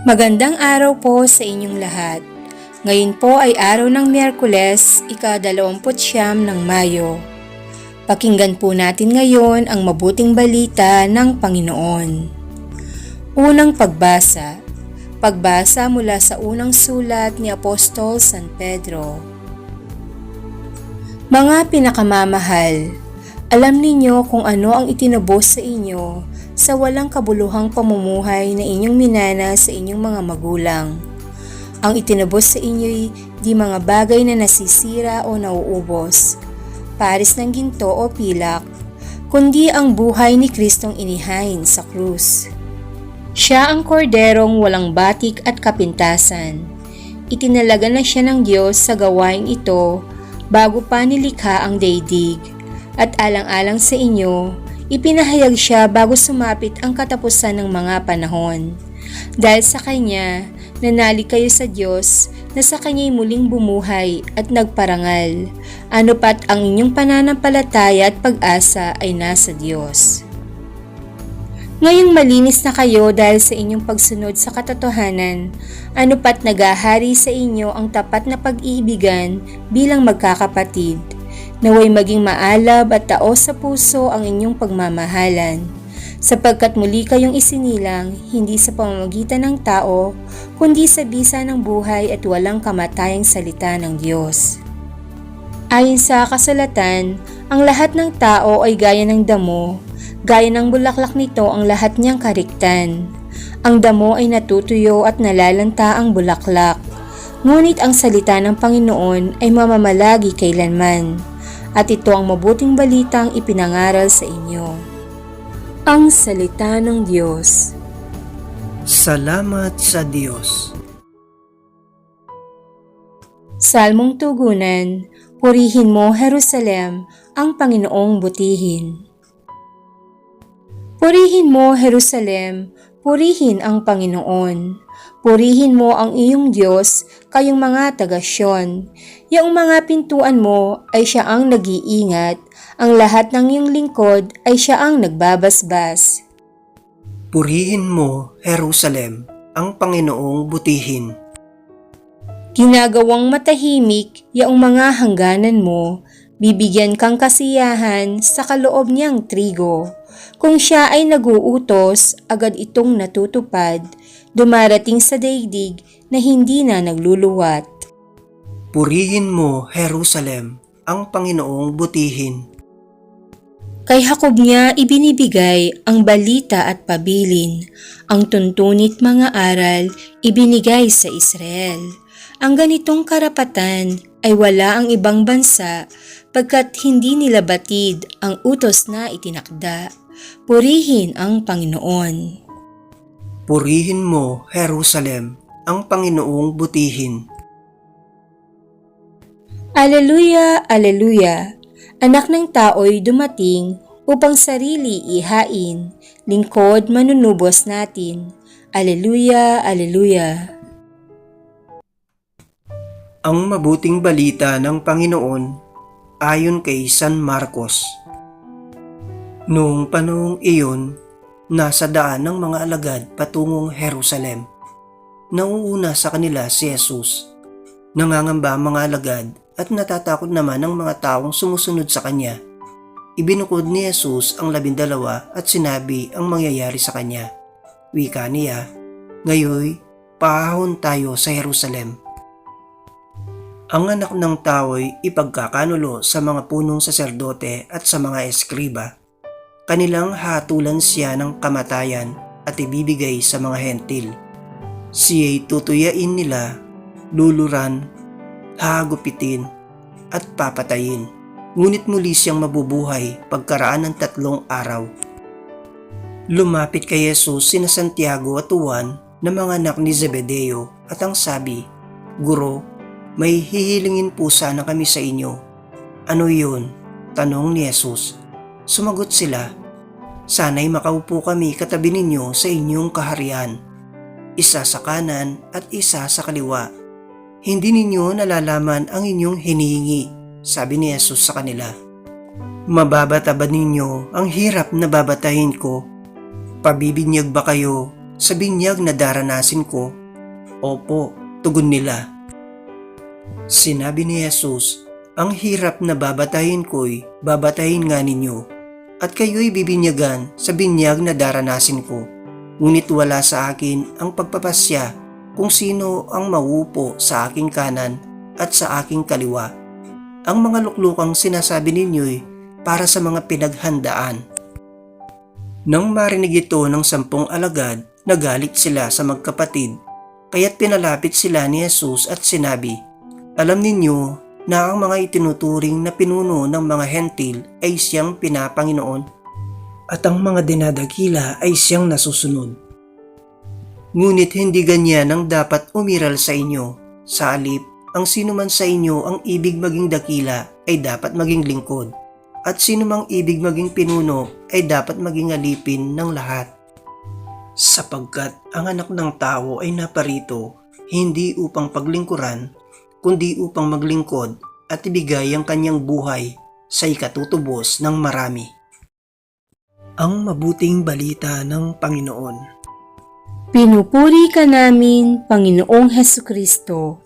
Magandang araw po sa inyong lahat. Ngayon po ay araw ng Miyerkules, ika-29 ng Mayo. Pakinggan po natin ngayon ang mabuting balita ng Panginoon. Unang pagbasa. Pagbasa mula sa unang sulat ni Apostol San Pedro. Mga pinakamamahal, alam ninyo kung ano ang itinubos sa inyo sa walang kabuluhang pamumuhay na inyong minana sa inyong mga magulang. Ang itinubos sa inyo'y di mga bagay na nasisira o nauubos, paris ng ginto o pilak, kundi ang buhay ni Kristong inihain sa krus. Siya ang korderong walang batik at kapintasan. Itinalaga na siya ng Diyos sa gawain ito bago pa nilikha ang daigdig. At alang-alang sa inyo, ipinahayag siya bago sumapit ang katapusan ng mga panahon. Dahil sa Kanya, nanali kayo sa Diyos na sa Kanya'y muling bumuhay at nagparangal. Ano pat ang inyong pananampalataya at pag-asa ay nasa Diyos. Ngayong malinis na kayo dahil sa inyong pagsunod sa katotohanan, ano pat nagahari sa inyo ang tapat na pag-iibigan bilang magkakapatid, naway maging maalab at tao sa puso ang inyong pagmamahalan, sapagkat muli kayong isinilang hindi sa pamamagitan ng tao, kundi sa bisa ng buhay at walang kamatayang salita ng Diyos. Ayon sa kasulatan, ang lahat ng tao ay gaya ng damo, Gaya ng bulaklak nito ang lahat niyang kariktan. Ang damo ay natutuyo at nalalanta ang bulaklak. Ngunit ang salita ng Panginoon ay mamamalagi kailanman. At ito ang mabuting balitang ipinangaral sa inyo. Ang Salita ng Diyos Salamat sa Diyos. Salmong Tugunan Purihin mo, Jerusalem, ang Panginoong butihin. Purihin mo, Jerusalem, purihin ang Panginoon. Purihin mo ang iyong Diyos, kayong mga tagasyon. Yung mga pintuan mo ay siya ang nag-iingat, ang lahat ng iyong lingkod ay siya ang nagbabasbas. Purihin mo, Jerusalem, ang Panginoong butihin. Ginagawang matahimik yaong mga hangganan mo, bibigyan kang kasiyahan sa kaloob niyang trigo. Kung siya ay naguutos, agad itong natutupad, dumarating sa daigdig na hindi na nagluluwat. Purihin mo, Jerusalem, ang Panginoong butihin. Kay Hakob niya ibinibigay ang balita at pabilin, ang tuntunit mga aral ibinigay sa Israel. Ang ganitong karapatan ay wala ang ibang bansa pagkat hindi nila batid ang utos na itinakda. Purihin ang Panginoon. Purihin mo, Jerusalem, ang Panginoong butihin. Aleluya, aleluya. Anak ng tao'y dumating upang sarili ihain, lingkod manunubos natin. Aleluya, aleluya. Ang mabuting balita ng Panginoon ayon kay San Marcos. Noong panahong iyon, nasa daan ng mga alagad patungong Jerusalem. Nauuna sa kanila si Jesus. Nangangamba ang mga alagad at natatakot naman ang mga taong sumusunod sa kanya. Ibinukod ni Jesus ang labindalawa at sinabi ang mangyayari sa kanya. Wika niya, Ngayoy, paahon tayo sa Jerusalem. Ang anak ng tao'y ipagkakanulo sa mga punong saserdote at sa mga eskriba. Kanilang hatulan siya ng kamatayan at ibibigay sa mga hentil. Siya'y tutuyain nila, luluran, hagupitin, at papatayin. Ngunit muli siyang mabubuhay pagkaraan ng tatlong araw. Lumapit kay Jesus sina Santiago at Juan na mga anak ni Zebedeo at ang sabi, Guro, may hihilingin po sana kami sa inyo. Ano yun? Tanong ni Jesus. Sumagot sila, Sana'y makaupo kami katabi ninyo sa inyong kaharian. Isa sa kanan at isa sa kaliwa. Hindi ninyo nalalaman ang inyong hinihingi, sabi ni Jesus sa kanila. Mababata ba ninyo ang hirap na babatahin ko? Pabibinyag ba kayo sa binyag na daranasin ko? Opo, tugon nila. Sinabi ni Jesus, ang hirap na babatayin ko'y babatayin nga ninyo, at kayo'y bibinyagan sa binyag na daranasin ko. Ngunit wala sa akin ang pagpapasya kung sino ang mauupo sa aking kanan at sa aking kaliwa. Ang mga luklukang sinasabi ninyo'y para sa mga pinaghandaan. Nang marinig ito ng sampung alagad, nagalit sila sa magkapatid, kaya't pinalapit sila ni Jesus at sinabi, Alam ninyo na ang mga itinuturing na pinuno ng mga hentil ay siyang pinapanginoon at ang mga dinadakila ay siyang nasusunod. Ngunit hindi ganyan ang dapat umiral sa inyo. Sa alip, ang sino man sa inyo ang ibig maging dakila ay dapat maging lingkod. At sino mang ibig maging pinuno ay dapat maging alipin ng lahat. Sapagkat ang anak ng tao ay naparito hindi upang paglingkuran, kundi upang maglingkod at ibigay ang kanyang buhay sa ikatutubos ng marami. Ang mabuting balita ng Panginoon. Pinupuri ka namin, Panginoong Heso Kristo.